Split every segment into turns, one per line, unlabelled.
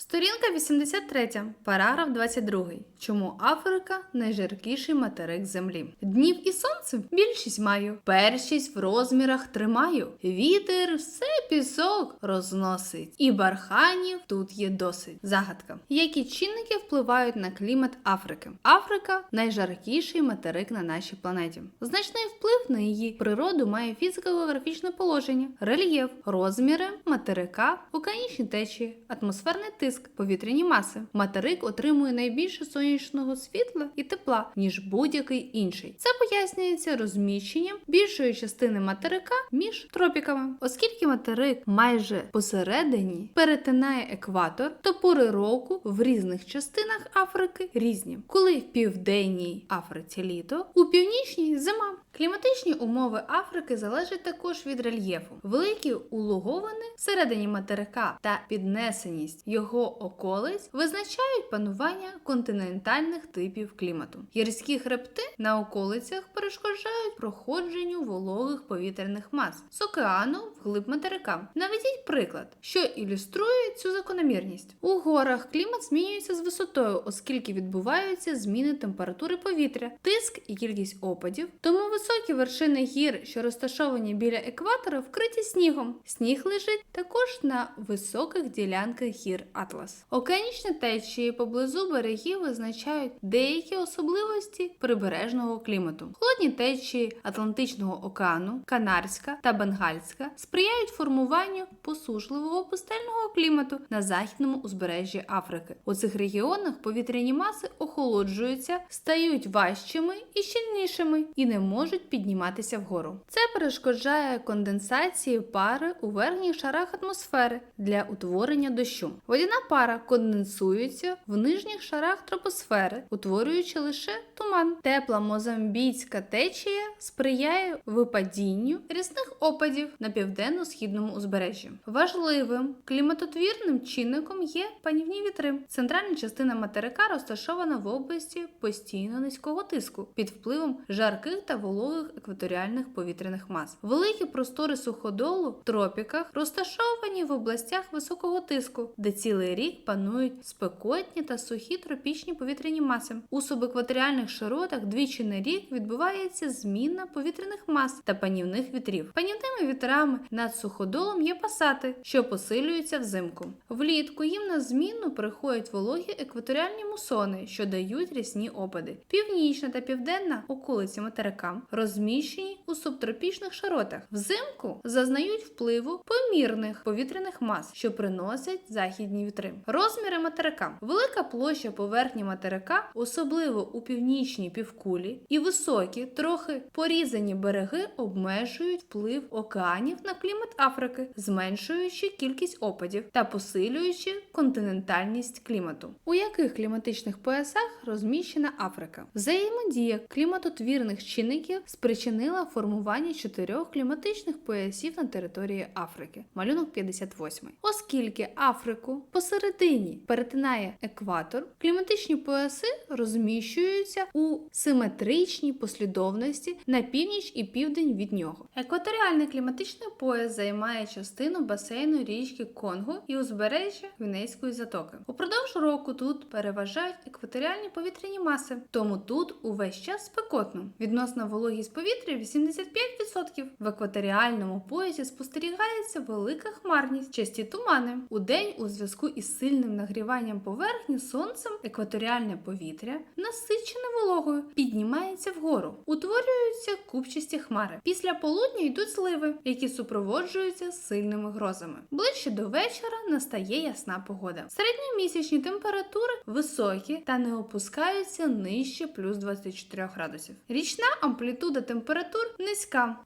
Сторінка 83, параграф 22. Чому Африка найжаркіший материк землі? Днів і сонце більшість маю, першість в розмірах тримаю. Вітер все пісок розносить, і барханів тут є досить. Загадка. Які чинники впливають на клімат Африки? Африка найжаркіший материк на нашій планеті. Значний вплив на її природу має фізико-географічне положення, рельєф, розміри материка, вулканічні течії, атмосферний тиск, повітряні маси. Материк отримує найбільше сонячного світла і тепла, ніж будь-який інший. Це пояснюється розміщенням більшої частини материка між тропіками. Оскільки материк майже посередині перетинає екватор, то пори року в різних частинах Африки різні. Коли в південній Африці літо, у північній зима. Кліматичні умови Африки залежать також від рельєфу. Великі улуговини всередині материка та піднесеність його околиць визначають панування континентальних типів клімату. Гірські хребти на околицях перешкоджають проходженню вологих повітряних мас з океану вглиб материка. Наведіть приклад, що ілюструє цю закономірність. У горах клімат змінюється з висотою, оскільки відбуваються зміни температури повітря, тиск і кількість опадів. Тому високі вершини гір, що розташовані біля екватора, вкриті снігом. Сніг лежить також на високих ділянках гір Атлас. Океанічні течії поблизу берегів визначають деякі особливості прибережного клімату. Холодні течії Атлантичного океану, Канарська та Бенгальська сприяють формуванню посушливого пустельного клімату на західному узбережжі Африки. У цих регіонах повітряні маси охолоджуються, стають важчими і щільнішими і не можуть підніматися вгору. Це перешкоджає конденсації пари у верхніх шарах атмосфери для утворення дощу. Водяна пара конденсується в нижніх шарах тропосфери, утворюючи лише туман. Тепла мозамбійська течія сприяє випадінню рясних опадів на південно-східному узбережжі. Важливим кліматотвірним чинником є панівні вітри. Центральна частина материка розташована в області постійно низького тиску під впливом жарких та вологих екваторіальних повітряних мас. Великі простори суходолу в тропіках розташовані в областях високого тиску, де цілий рік панують спекотні та сухі тропічні повітряні маси. У субекваторіальних широтах двічі на рік відбувається зміна повітряних мас та панівних вітрів. Панівними вітрами над суходолом є пасати, що посилюються взимку. Влітку їм на зміну приходять вологі екваторіальні мусони, що дають рясні опади. Північна та південна околиці материка розміщені у субтропічних широтах. Взимку зазнають впливу помірних повітряних мас, що приносять західні вітри. Розміри материка. Велика площа поверхні материка, особливо у північній півкулі, і високі, трохи порізані береги обмежують вплив океанів на клімат Африки, зменшуючи кількість опадів та посилюючи континентальність клімату. У яких кліматичних поясах розміщена Африка? Взаємодія кліматотвірних чинників спричинила формування чотирьох кліматичних поясів на території Африки. Малюнок 58. Оскільки Африку посередині перетинає екватор, кліматичні пояси розміщуються у симетричній послідовності на північ і південь від нього. Екваторіальний кліматичний пояс займає частину басейну річки Конго і узбережжя Гвінейської затоки. Упродовж року тут переважають екваторіальні повітряні маси, тому тут увесь час спекотно. Відносна вологість повітря 85%. В екваторіальному поясі спостерігається велика хмарність, часті тумани. У день у зв'язку із сильним нагріванням поверхні сонцем екваторіальне повітря, насичене вологою, піднімається вгору, утворюються купчасті хмари. Після полудня йдуть зливи, які супроводжуються сильними грозами. Ближче до вечора настає ясна погода. Середньомісячні температури високі та не опускаються нижче плюс 24 градусів. Річна амплітуда температур низька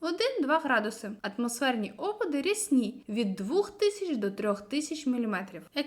1-2 градуси. Атмосферні опади рясні від 2000 до 3000 мм.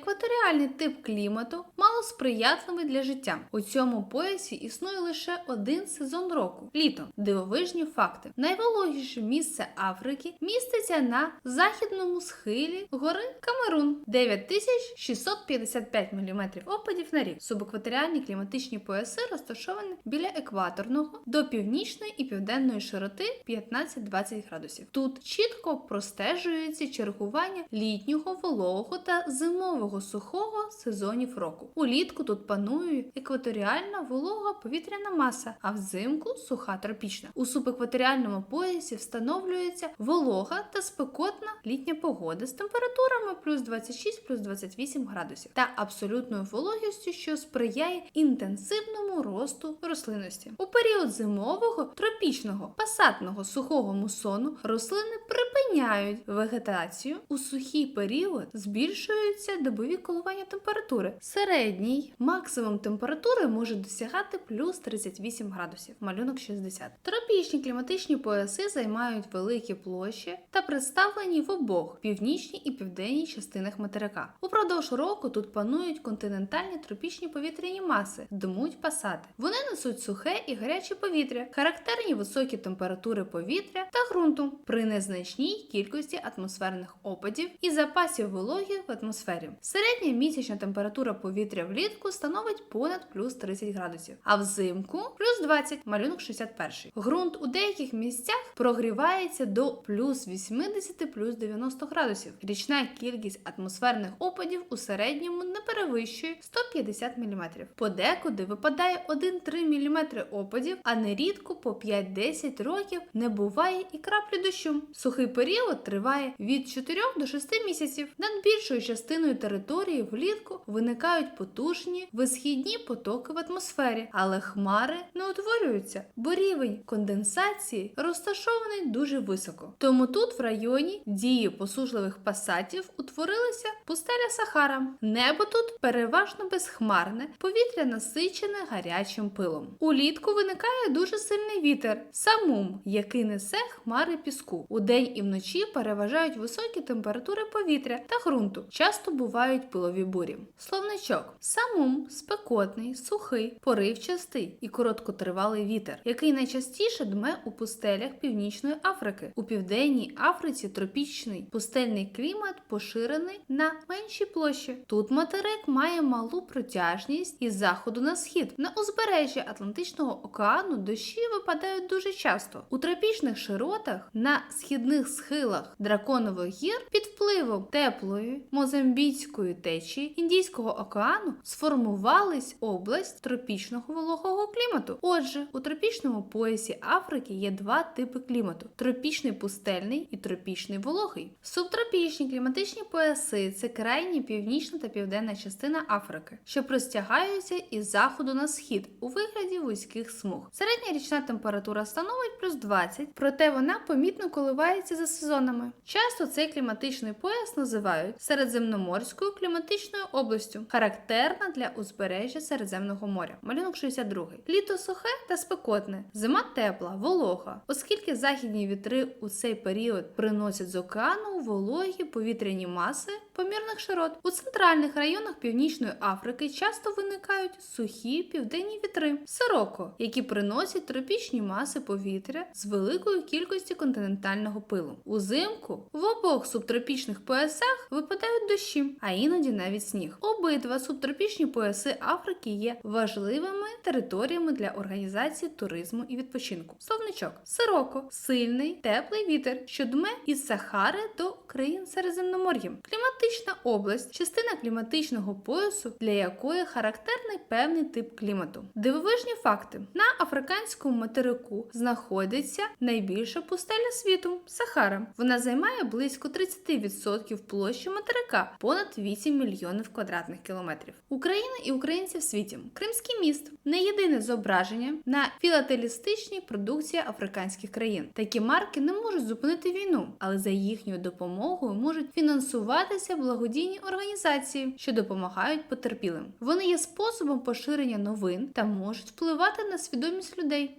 Екваторіальний тип клімату малосприятливий для життя. У цьому поясі існує лише один сезон року літо. Дивовижні факти. Найвологіше місце Африки міститься на західному схилі гори Камерун 9655 мм опадів на рік. Субекваторіальні кліматичні пояси розташовані біля екваторного до північної і південної широти 15-20 градусів. Тут чітко простежується чергування літнього, вологого та зимового самого сухого сезонів року. Улітку тут панує екваторіальна волога повітряна маса, а взимку суха тропічна. У субекваторіальному поясі встановлюється волога та спекотна літня погода з температурами плюс 26 плюс 28 градусів та абсолютною вологістю, що сприяє інтенсивному росту рослинності. У період зимового тропічного пасатного сухого мусону рослини припиняють вегетацію. У сухий період збільшуються добові коливання температури. Середній максимум температури може досягати плюс 38 градусів. Малюнок 60. Тропічні кліматичні пояси займають великі площі та представлені в обох північній і південній частинах материка. Упродовж року тут панують континентальні тропічні повітряні маси, дмуть пасати. Вони несуть сухе і гаряче повітря, характерні високі температури повітря та ґрунту при незначній кількості атмосферних опадів і запасів вологи в атмосфері. Середня місячна температура повітря влітку становить понад плюс 30 градусів, а взимку плюс 20, малюнок 61. Ґрунт у деяких місцях прогрівається до плюс 80 плюс 90 градусів. Річна кількість атмосферних опадів у середньому не перевищує 150 мм. Подекуди випадає 1-3 мм опадів, а нерідко по 5-10 років не буває і краплі дощу. Сухий період триває від 4 до 6 місяців. Над більшою частиною території влітку виникають потужні висхідні потоки в атмосфері, але хмари не утворюються, бо рівень конденсації розташований дуже високо. Тому тут в районі дії посушливих пасатів утворилася пустеля Сахара. Небо тут переважно безхмарне, повітря насичене гарячим пилом. Улітку виникає дуже сильний вітер самум, який несе хмари піску. Удень і вночі переважають високі температури повітря та ґрунту. Часто бувають пилові бурі. Словничок самум спекотний, сухий, поривчастий і короткотривалий вітер, який найчастіше дме у пустелях Північної Африки. У південній Африці тропічний пустельний клімат поширений на меншій площі. Тут материк має малу протяжність із заходу на схід. На узбережжі Атлантичного океану дощі випадають дуже часто. У тропічних широтах на східних схилах драконових гір під впливом теплої мозамбійської течії Індійського океану сформувались область тропічного вологого клімату. Отже, у тропічному поясі Африки є два типи клімату: тропічний пустельний і тропічний вологий. Субтропічні кліматичні пояси це крайні північна та південна частина Африки, що простягаються із заходу на схід у вигляді вузьких смуг. Середня річна температура становить плюс 20, проте вона помітно коливається за сезонами. Часто цей кліматичний пояс називають середземноморською кліматичною областю, характерна для узбережжя Середземного моря. Малюнок 62. Літо сухе та спекотне, зима тепла, волога, оскільки західні вітри у цей період приносять з океану вологі повітряні маси помірних широт. У центральних районах Північної Африки часто виникають сухі південні вітри, сироко, які приносять тропічні маси повітря з великою кількістю континентального пилу. Узимку в обох субтропічних поясах випадають дощі, а іноді навіть сніг. Обидва субтропічні пояси Африки є важливими територіями для організації туризму і відпочинку. Словничок сироко, сильний, теплий вітер, що дме із Сахари до країн Середземномор'я. Кліматична область частина кліматичного поясу, для якої характерний певний тип клімату. Дивовижні факти: на африканському материку знаходиться найбільша пустеля світу Сахара. Вона займає близько 30% площі материка, понад 8 мільйонів квадратних кілометрів. Україна і українці в світі. Кримський міст не єдине зображення на філателістичній продукції африканських країн. Такі марки не можуть зупинити війну, але за їхньою допомогою можуть фінансуватися благодійні організації, що допомагають потерпілим. Вони є способом поширення новин та можуть впливати на свідомість людей.